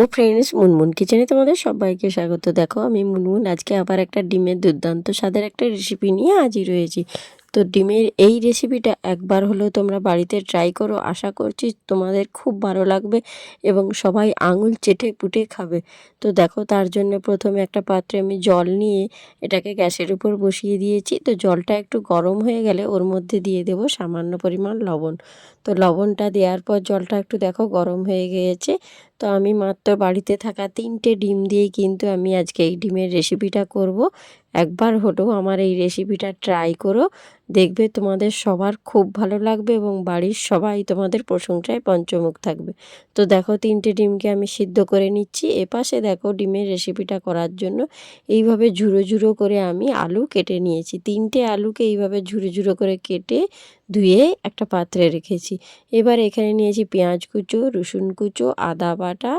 Hello friends Munmun কিচেনে তোমাদের সবাইকে স্বাগত। দেখো, আমি মুনমুন। আজকে আবার একটা ডিমের দুর্দান্ত স্বাদের একটা রেসিপি নিয়ে হাজির হয়েছি। তো ডিমের এই রেসিপিটা একবার হলেও তোমরা বাড়িতে ট্রাই করো। আশা করছি তোমাদের খুব ভালো লাগবে এবং সবাই আঙুল চেটে পুটে খাবে। তো দেখো, তার জন্য প্রথমে একটা পাত্রে আমি জল নিয়ে এটাকে গ্যাসের উপর বসিয়ে দিয়েছি। তো জলটা একটু গরম হয়ে গেলে ওর মধ্যে দিয়ে দেব সামান্য পরিমাণ লবণ। তো লবণটা দেওয়ার পর জলটা একটু দেখো, গরম হয়ে গিয়েছে। তো আমি মাত্র বাড়িতে থাকা তিনটে ডিম দিয়েই কিন্তু আমি আজকে এই ডিমের রেসিপিটা করব। একবার হলেও আমার এই রেসিপিটা ট্রাই করো। দেখবে তোমাদের সবার খুব ভালো লাগবে এবং বাড়ির সবাই তোমাদের প্রশংসায় পঞ্চমুখ থাকবে। তো দেখো তিনটে ডিমকে আমি সিদ্ধ করে নিচ্ছি। এপাশে দেখো ডিমের রেসিপিটা করার জন্য এইভাবে ঝুড়ো ঝুড়ো করে আমি আলু কেটে নিয়েছি। তিনটে আলুকে এইভাবে ঝুড়ো ঝুড়ো করে কেটে ধুয়ে একটা পাত্রে রেখেছি। এবার এখানে নিয়েছি পেঁয়াজ কুচো, রসুন কুচো, আদা বাটা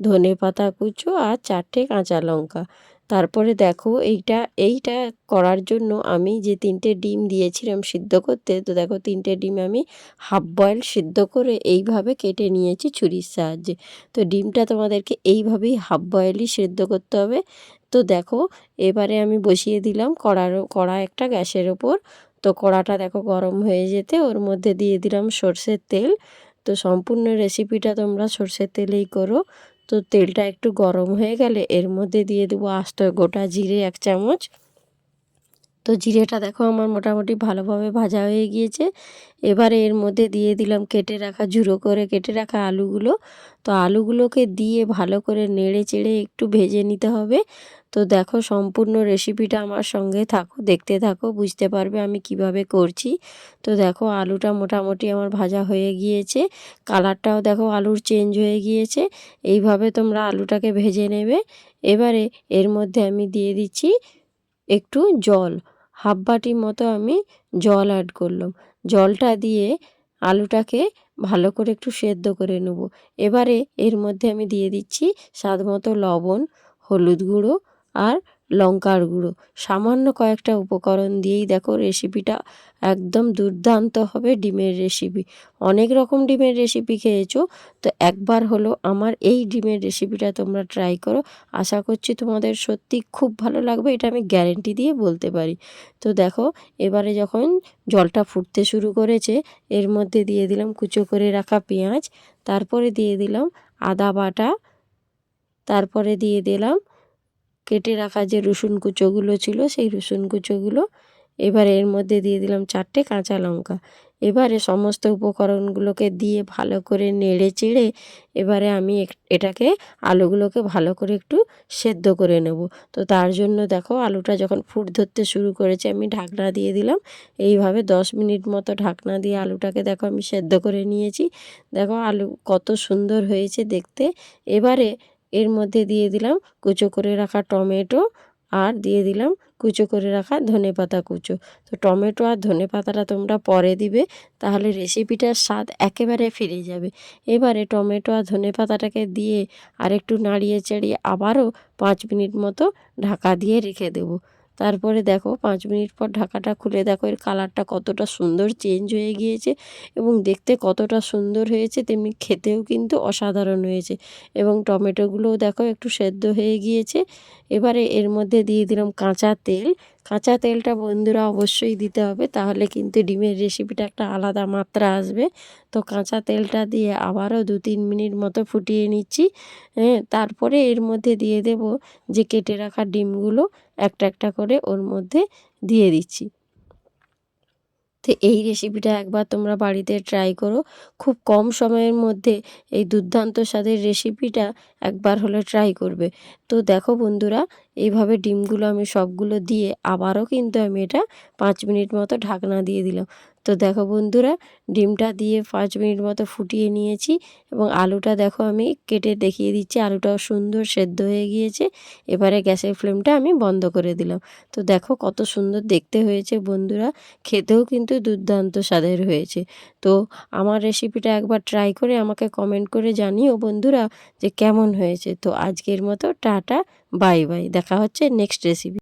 ধনে পাতা কুচো আর চারটে কাঁচা লঙ্কা। তারপরে দেখো এইটা এইটা করার জন্য আমি যে তিনটে ডিম দিয়েছিলাম সিদ্ধ করতে, তো দেখো তিনটে ডিম আমি হাফ বয়েল সিদ্ধ করে এইভাবে কেটে নিয়েছি ছুরির সাহায্যে। তো ডিমটা তোমাদেরকে এইভাবেই হাফ বয়েলই সিদ্ধ করতে হবে। তো দেখো এবারে আমি বসিয়ে দিলাম কড়ার, কড়া একটা গ্যাসের ওপর। তো কড়াটা দেখো গরম হয়ে যেতে ওর মধ্যে দিয়ে দিলাম সর্ষের তেল। তো সম্পূর্ণ রেসিপিটা তোমরা সর্ষের তেলেই করো। তো তেলটা একটু গরম হয়ে গেলে এর মধ্যে দিয়ে দেবো আস্ত গোটা জিরে এক চামচ। তো জিরেটা দেখো আমার মোটামুটি ভালোভাবে ভাজা হয়ে গিয়েছে। এবারে এর মধ্যে দিয়ে দিলাম কেটে রাখা ঝুড়ো করে কেটে রাখা আলুগুলো। তো আলুগুলোকে দিয়ে ভালো করে নেড়ে চেড়ে একটু ভেজে নিতে হবে। তো দেখো সম্পূর্ণ রেসিপিটা আমার সঙ্গে থাকো, দেখতে থাকো, বুঝতে পারবে আমি কীভাবে করছি। তো দেখো আলুটা মোটামুটি আমার ভাজা হয়ে গিয়েছে। কালারটাও দেখো আলুর চেঞ্জ হয়ে গিয়েছে। এইভাবে তোমরা আলুটাকে ভেজে নেবে। এবারে এর মধ্যে আমি দিয়ে দিচ্ছি একটু জল। হাফ বাটির মতো আমি জল অ্যাড করলাম। জলটা দিয়ে আলুটাকে ভালো করে একটু সেদ্ধ করে নেব। এবারে এর মধ্যে আমি দিয়ে দিচ্ছি স্বাদ মতো লবণ, হলুদ গুঁড়ো আর লঙ্কার গুঁড়ো। সামান্য কয়েকটা উপকরণ দিয়েই দেখো রেসিপিটা একদম দুর্দান্ত হবে ডিমের রেসিপি অনেক রকম ডিমের রেসিপি খেয়েছো, তো একবার হলো আমার এই ডিমের রেসিপিটা তোমরা ট্রাই করো। আশা করছি তোমাদের সত্যি খুব ভালো লাগবে, এটা আমি গ্যারেন্টি দিয়ে বলতে পারি। তো দেখো, এবারে যখন জলটা ফুটতে শুরু করেছে, এর মধ্যে দিয়ে দিলাম কুচো করে রাখা পেঁয়াজ, তারপরে দিয়ে দিলাম আদা বাটা, তারপরে দিয়ে দিলাম কেটে রাখা যে রসুন কুচোগুলো ছিল, সেই রসুন কুচোগুলো এবারে এর মধ্যে দিয়ে দিলাম চারটে কাঁচা লঙ্কা। এবারে সমস্ত উপকরণগুলোকে দিয়ে ভালো করে নেড়ে চেড়ে এবারে আমি এটাকে আলুগুলোকে ভালো করে একটু সেদ্ধ করে নেব। তো তার জন্য দেখো আলুটা যখন ফুট ধরতে শুরু করেছে, আমি ঢাকনা দিয়ে দিলাম। এইভাবে দশ মিনিট মতো ঢাকনা দিয়ে আলুটাকে দেখো আমি সেদ্ধ করে নিয়েছি। দেখো আলু কত সুন্দর হয়েছে দেখতে। এবারে এর মধ্যে দিয়ে দিলাম কুচো করে রাখা টমেটো আর দিয়ে দিলাম কুচো করে রাখা ধনে পাতা কুচো। তো টমেটো আর ধনে পাতাটা তোমরা পরে দিবে, তাহলে রেসিপিটার স্বাদ একেবারে ফিরে যাবে। এবারে টমেটো আর ধনে পাতাটাকে দিয়ে আরেকটু নাড়িয়ে চাড়িয়ে আবারও পাঁচ মিনিট মতো ঢাকা দিয়ে রেখে দেবো। তারপরে দেখো পাঁচ মিনিট পর ঢাকাটা খুলে দেখো এর কালারটা কতটা সুন্দর চেঞ্জ হয়ে গিয়েছে এবং দেখতে কতটা সুন্দর হয়েছে, তেমনি খেতেও কিন্তু অসাধারণ হয়েছে এবং টমেটোগুলোও দেখো একটু সেদ্ধ হয়ে গিয়েছে। এবারে এর মধ্যে দিয়ে দিলাম কাঁচা তেল। কাঁচা তেলটা বন্ধুরা অবশ্যই দিতে হবে, তাহলে কিন্তু ডিমের রেসিপিটা একটা আলাদা মাত্রা আসবে। তো কাঁচা তেলটা দিয়ে আবারও দু তিন মিনিট মতো ফুটিয়ে নিচ্ছি হ্যাঁ তারপরে এর মধ্যে দিয়ে দেব যে কেটে রাখা ডিমগুলো একটা একটা করে ওর মধ্যে দিয়ে দিচ্ছি। তো এই রেসিপিটা একবার তোমরা বাড়িতে ট্রাই করো। খুব কম সময়ের মধ্যে এই দুর্দান্ত স্বাদের রেসিপিটা একবার হলে ট্রাই করবে। তো দেখো বন্ধুরা এইভাবে ডিমগুলো আমি সবগুলো দিয়ে আবারও কিন্তু আমি এটা পাঁচ মিনিট মতো ঢাকনা দিয়ে দিলাম। তো দেখো বন্ধুরা, ডিমটা দিয়ে পাঁচ মিনিট মতো ফুটিয়ে নিয়েছি এবং আলুটা দেখো আমি কেটে দেখিয়ে দিচ্ছি, আলুটাও সুন্দর সেদ্ধ হয়ে গিয়েছে। এবারে গ্যাসের ফ্লেমটা আমি বন্ধ করে দিলাম। তো দেখো কত সুন্দর দেখতে হয়েছে বন্ধুরা, খেতেও কিন্তু দুর্দান্ত স্বাদের হয়েছে। তো আমার রেসিপিটা একবার ট্রাই করে আমাকে কমেন্ট করে জানিও বন্ধুরা যে কেমন হয়েছে। তো আজকের মতো টাটা বাই বাই দেখা হচ্ছে নেক্সট রেসিপি